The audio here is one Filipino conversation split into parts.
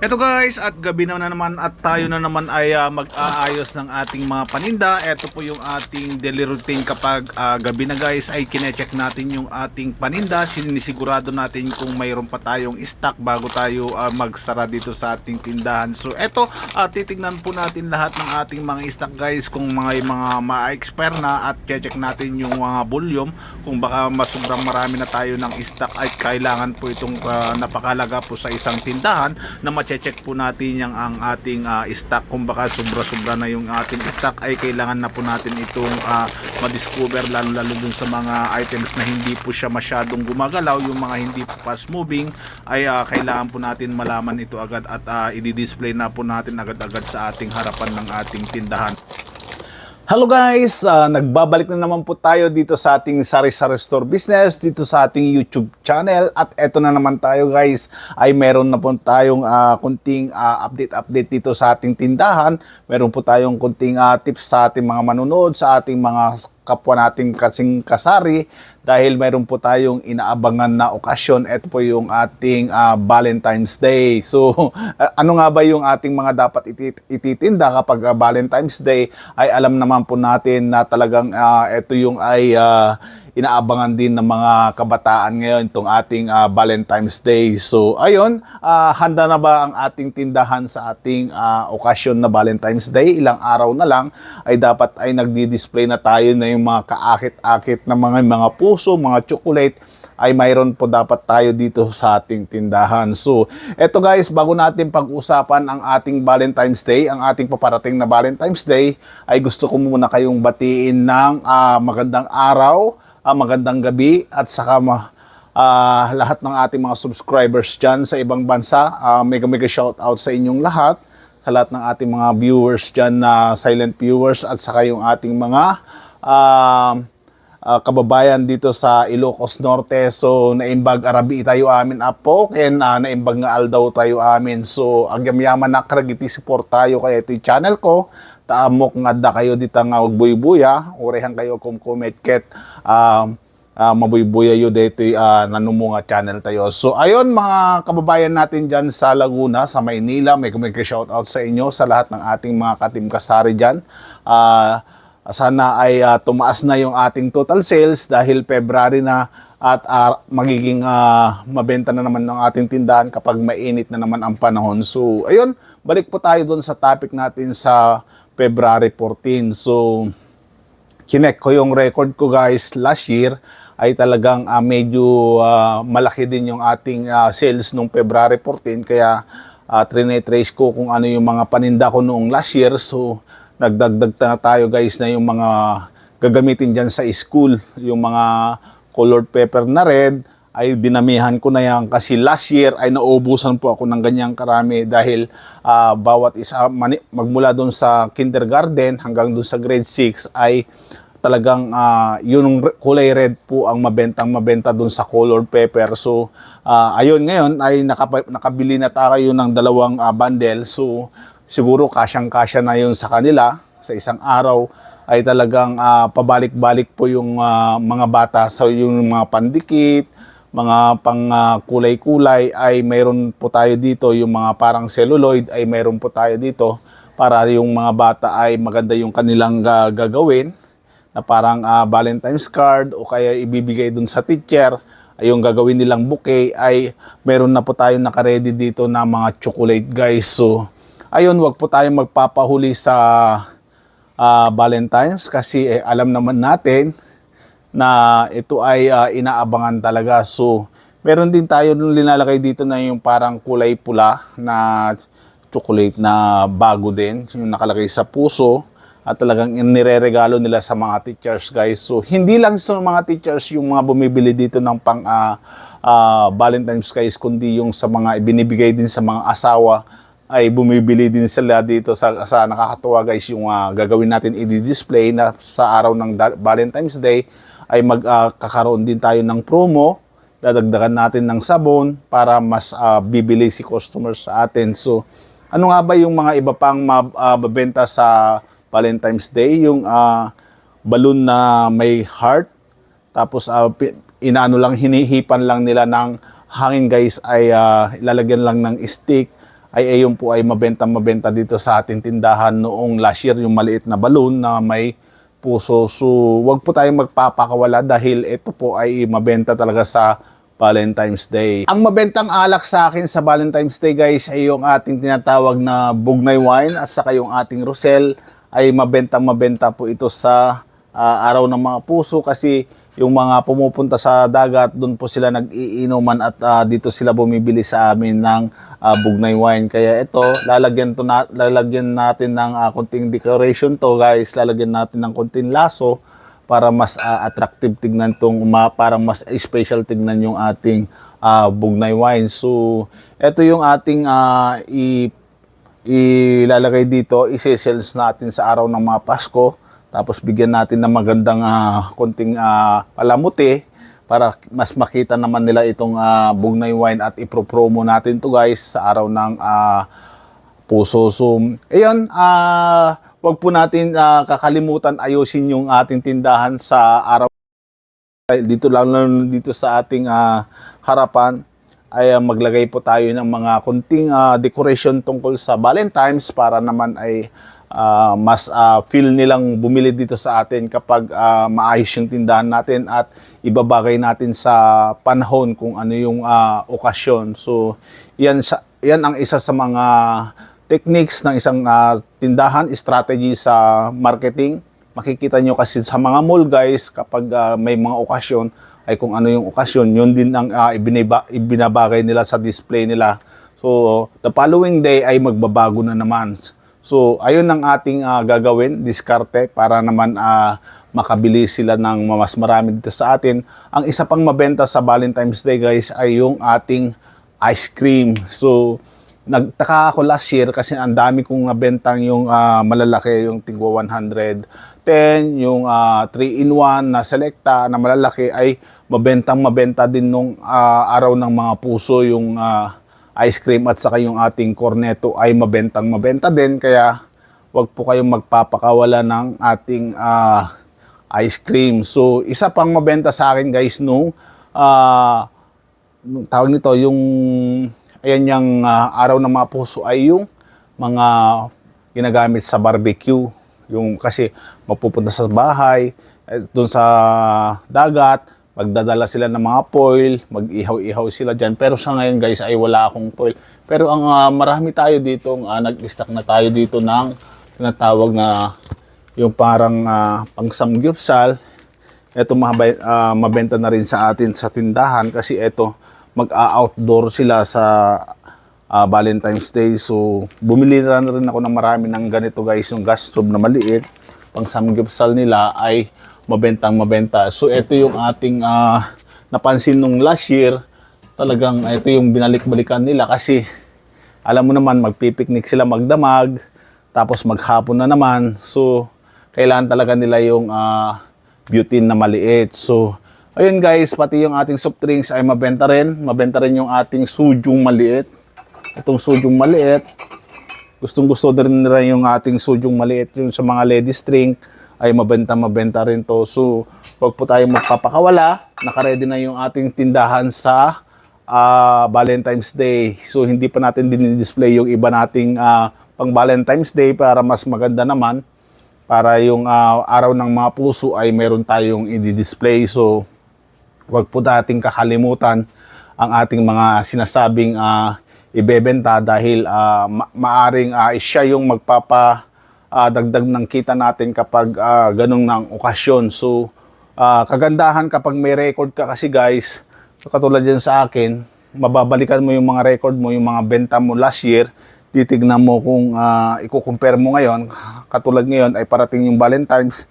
Eto guys, at gabi na, na naman at tayo na naman ay ah, mag-aayos ng ating mga paninda. Ito po yung ating daily routine kapag ah, gabi na guys ay kinecheck natin yung ating paninda. Sinisigurado natin kung mayroon pa tayong stock bago tayo ah, magsara dito sa ating tindahan. So eto, ah, titignan po natin lahat ng ating mga stock guys kung mga mga ma-expire na at check natin yung mga volume kung baka mas sobrang marami na tayo ng stock ay kailangan po itong ah, napakalaga po sa isang tindahan na ma-check po natin yung ang ating ah, stock. Kung baka sobra-sobra na yung ating stock ay kailangan na po natin itong ah, ma-discover lalo lalo dun sa mga items na hindi po siya masyadong gumagalaw yung mga hindi po fast moving ay ah, kailangan po natin malaman ito agad at ah, i-display na po natin agad-agad sa ating harapan ng ating tindahan Hello guys! Ah, nagbabalik na naman po tayo dito sa ating Sari Sari Store Business, dito sa ating YouTube channel. At eto na naman tayo guys, ay meron na po tayong ah, kunting ah, update-update dito sa ating tindahan. Meron po tayong kunting ah, tips sa ating mga manunood, sa ating mga kapwa nating kasing kasari dahil mayroon po tayong inaabangan na okasyon. Ito po yung ating ah, Valentine's Day. So, ah, ano nga ba yung ating mga dapat iti- ititinda kapag ah, Valentine's Day? Ay alam naman po natin na talagang ah, ito yung ay ah, inaabangan din ng mga kabataan ngayon itong ating ah, Valentine's Day. So, ayun, ah, handa na ba ang ating tindahan sa ating ah, okasyon na Valentine's Day? Ilang araw na lang ay dapat ay nagdi-display na tayo na yung mga kaakit-akit na mga mga puso, mga chocolate ay mayroon po dapat tayo dito sa ating tindahan. So, eto guys, bago natin pag-usapan ang ating Valentine's Day, ang ating paparating na Valentine's Day, ay gusto ko muna kayong batiin ng ah, magandang araw, ah, magandang gabi, at saka ma- ah, lahat ng ating mga subscribers dyan sa ibang bansa. Ah, mega mega shout out sa inyong lahat, sa lahat ng ating mga viewers dyan na silent viewers, at saka yung ating mga ah, ah, kababayan dito sa Ilocos Norte. So, naimbag Arabi tayo amin apok and uh, naimbag nga aldaw tayo amin. So, agyam yaman na kragiti support tayo kaya ito yung channel ko. Taamok nga da kayo dito nga buya Urehan kayo kung kumetket. Um, uh, mabuybuya yun dito uh, nanumunga channel tayo. So ayun mga kababayan natin dyan sa Laguna, sa Maynila, may kumika shout out sa inyo sa lahat ng ating mga katim kasari dyan. Uh, sana ay uh, tumaas na yung ating total sales dahil February na at uh, magiging uh, mabenta na naman ng ating tindahan kapag mainit na naman ang panahon. So ayun, balik po tayo doon sa topic natin sa February 14. So kinek ko yung record ko guys. Last year ay talagang uh, medyo uh, malaki din yung ating uh, sales nung February 14 kaya uh, trace ko kung ano yung mga paninda ko noong last year. So nagdagdag na tayo guys na yung mga gagamitin dyan sa school. Yung mga colored paper na red ay dinamihan ko na yan kasi last year ay naubusan po ako ng ganyang karami dahil uh, bawat isa magmula doon sa kindergarten hanggang doon sa grade 6 ay talagang uh, yung kulay red po ang mabentang mabenta doon sa colored paper. So, uh, ayun ngayon ay nakap- nakabili na tayo ng dalawang uh, bundle. So, siguro kasyang-kasya na yun sa kanila sa isang araw ay talagang uh, pabalik-balik po yung uh, mga bata sa so, yung mga pandikit, mga pang uh, kulay-kulay ay mayroon po tayo dito, yung mga parang celluloid ay mayroon po tayo dito. Para yung mga bata ay maganda yung kanilang uh, gagawin. Na parang uh, Valentine's card o kaya ibibigay dun sa teacher. Ay yung gagawin nilang bouquet ay meron na po tayo nakaredy dito na mga chocolate guys. So, ayun, wag po tayong magpapahuli sa uh, Valentine's kasi eh, alam naman natin na ito ay uh, inaabangan talaga. So, meron din tayo nung linalagay dito na yung parang kulay pula na chocolate na bago din, yung nakalagay sa puso at talagang nireregalo nila sa mga teachers guys. So hindi lang sa mga teachers yung mga bumibili dito ng pang uh, uh, Valentine's guys kundi yung sa mga ibinibigay din sa mga asawa ay bumibili din sila dito sa, sa nakakatuwa guys yung uh, gagawin natin i-display na sa araw ng Valentine's Day ay magkakaroon uh, din tayo ng promo dadagdagan natin ng sabon para mas uh, bibili si customers sa atin. So ano nga ba yung mga iba pang mababenta uh, sa Valentine's Day, yung uh, balloon na may heart. Tapos uh, inaano lang hinihipan lang nila ng hangin guys ay uh, ilalagyan lang ng stick ay ayun po ay mabenta-mabenta dito sa ating tindahan noong last year yung maliit na balloon na may puso. So, wag po tayong magpapakawala dahil ito po ay mabenta talaga sa Valentine's Day. Ang mabentang alak sa akin sa Valentine's Day guys ay yung ating tinatawag na Bugnay Wine at saka yung ating Rosel ay mabentang mabenta po ito sa ah, araw ng mga puso kasi yung mga pumupunta sa dagat doon po sila nag-iinuman at ah, dito sila bumibili sa amin ng ah, Bugnay Wine. Kaya ito, lalagyan to na, lalagyan natin ng ah, konting decoration to guys, lalagyan natin ng konting laso para mas ah, attractive tignan tong uma, para mas special tignan yung ating ah, Bugnay wine. So, ito yung ating ah, i ilalagay dito, isi-sales natin sa araw ng mga Pasko. Tapos bigyan natin ng magandang ah, konting ah, palamuti para mas makita naman nila itong ah, Bugnay wine at ipro-promo natin to guys sa araw ng ah, puso. So, ayun, ah, wag po natin ah, kakalimutan ayusin yung ating tindahan sa araw dito lang dito sa ating ah, harapan ay ah, maglagay po tayo ng mga kunting ah, decoration tungkol sa Valentine's para naman ay ah, mas ah, feel nilang bumili dito sa atin kapag ah, maayos yung tindahan natin at ibabagay natin sa panahon kung ano yung ah, okasyon. So, yan, sa, yan ang isa sa mga techniques ng isang ah, tindahan, strategy sa marketing. Makikita nyo kasi sa mga mall guys, kapag ah, may mga okasyon, ay kung ano yung okasyon, yun din ang ah, ibiniba, ibinabagay nila sa display nila. So, the following day ay magbabago na naman. So, ayun ang ating ah, gagawin, diskarte, para naman ah, makabili sila ng mas marami dito sa atin. Ang isa pang mabenta sa Valentine's Day guys ay yung ating ice cream. So, nagtaka ako last year kasi ang dami kong nabentang yung ah, malalaki, yung tigwa 110, yung 3-in-1 na selecta na malalaki ay mabentang mabenta din nung ah, araw ng mga puso yung ah, ice cream at saka yung ating corneto ay mabentang mabenta din kaya wag po kayong magpapakawala ng ating ah, ice cream. So, isa pang mabenta sa akin guys ah, nung tawag nito, yung ayan yung ah, araw ng mga puso ay yung mga ginagamit sa barbecue. Yung kasi mapupunta sa bahay, eh, doon sa dagat, magdadala sila ng mga foil, mag-ihaw-ihaw sila dyan. Pero sa ngayon guys ay wala akong foil. Pero ang ah, marami tayo dito, uh, nag-stock na tayo dito ng tinatawag na yung parang uh, pang samgyupsal. Ito mabay, ah, mabenta na rin sa atin sa tindahan kasi ito mag-outdoor sila sa ah, Valentine's Day. So, bumili na rin ako ng marami ng ganito guys, yung gas stove na maliit. Pang samgyupsal nila ay mabentang mabenta. So, ito yung ating ah, napansin nung last year. Talagang ito yung binalik-balikan nila kasi alam mo naman, magpipiknik sila magdamag, tapos maghapon na naman. So, kailangan talaga nila yung ah, butane na maliit. So, ayun guys, pati yung ating soft drinks ay mabenta rin. Mabenta rin yung ating sujong maliit. Itong sujong maliit. Gustong gusto din nila yung ating sujong maliit. Yung sa mga ladies drink ay mabenta mabenta rin to. So, wag po tayong magpapakawala. Nakaredy na yung ating tindahan sa ah, Valentine's Day. So, hindi pa natin din-display yung iba nating ah, pang Valentine's Day para mas maganda naman para yung ah, araw ng mga puso ay meron tayong i-display. So, wag po nating kakalimutan ang ating mga sinasabing ah, ibebenta dahil ah, ma- maaring ah, siya yung magpapa ah, dagdag ng kita natin kapag ah, ganong ng okasyon. So, ah, kagandahan kapag may record ka kasi guys, katulad yan sa akin, mababalikan mo yung mga record mo, yung mga benta mo last year, titignan mo kung uh, i-compare mo ngayon, katulad ngayon ay parating yung Valentine's,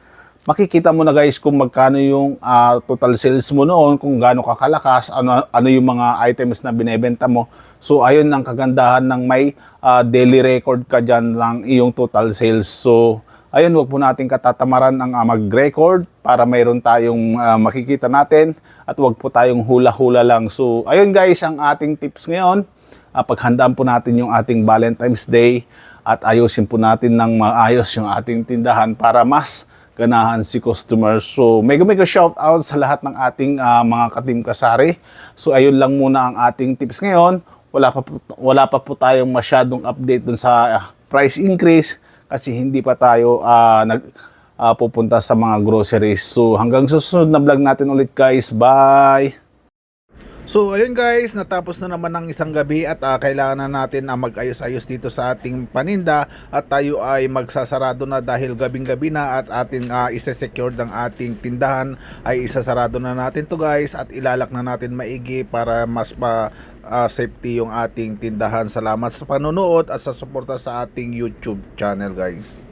makikita mo na guys kung magkano yung ah, total sales mo noon, kung gaano ka kalakas, ano, ano yung mga items na binebenta mo. So ayun ang kagandahan ng may ah, daily record ka dyan lang iyong total sales. So ayun, wag po natin katatamaran ang ah, mag-record para mayroon tayong ah, makikita natin at wag po tayong hula-hula lang. So ayun guys, ang ating tips ngayon uh, paghandaan po natin yung ating Valentine's Day at ayusin po natin ng maayos yung ating tindahan para mas ganahan si customer. So, mega mega shout out sa lahat ng ating ah, mga katim kasari. So, ayun lang muna ang ating tips ngayon. Wala pa po, wala pa po tayong masyadong update dun sa ah, price increase kasi hindi pa tayo ah, nag ah, pupunta sa mga groceries. So hanggang susunod na vlog natin ulit guys. Bye! So ayun guys, natapos na naman ng isang gabi at ah, kailangan na natin na mag-ayos-ayos dito sa ating paninda at tayo ay magsasarado na dahil gabing-gabi na at ating uh, isa-secure ng ating tindahan ay isasarado na natin to guys at ilalak na natin maigi para mas pa ah, safety yung ating tindahan. Salamat sa panonood at sa suporta sa ating YouTube channel guys.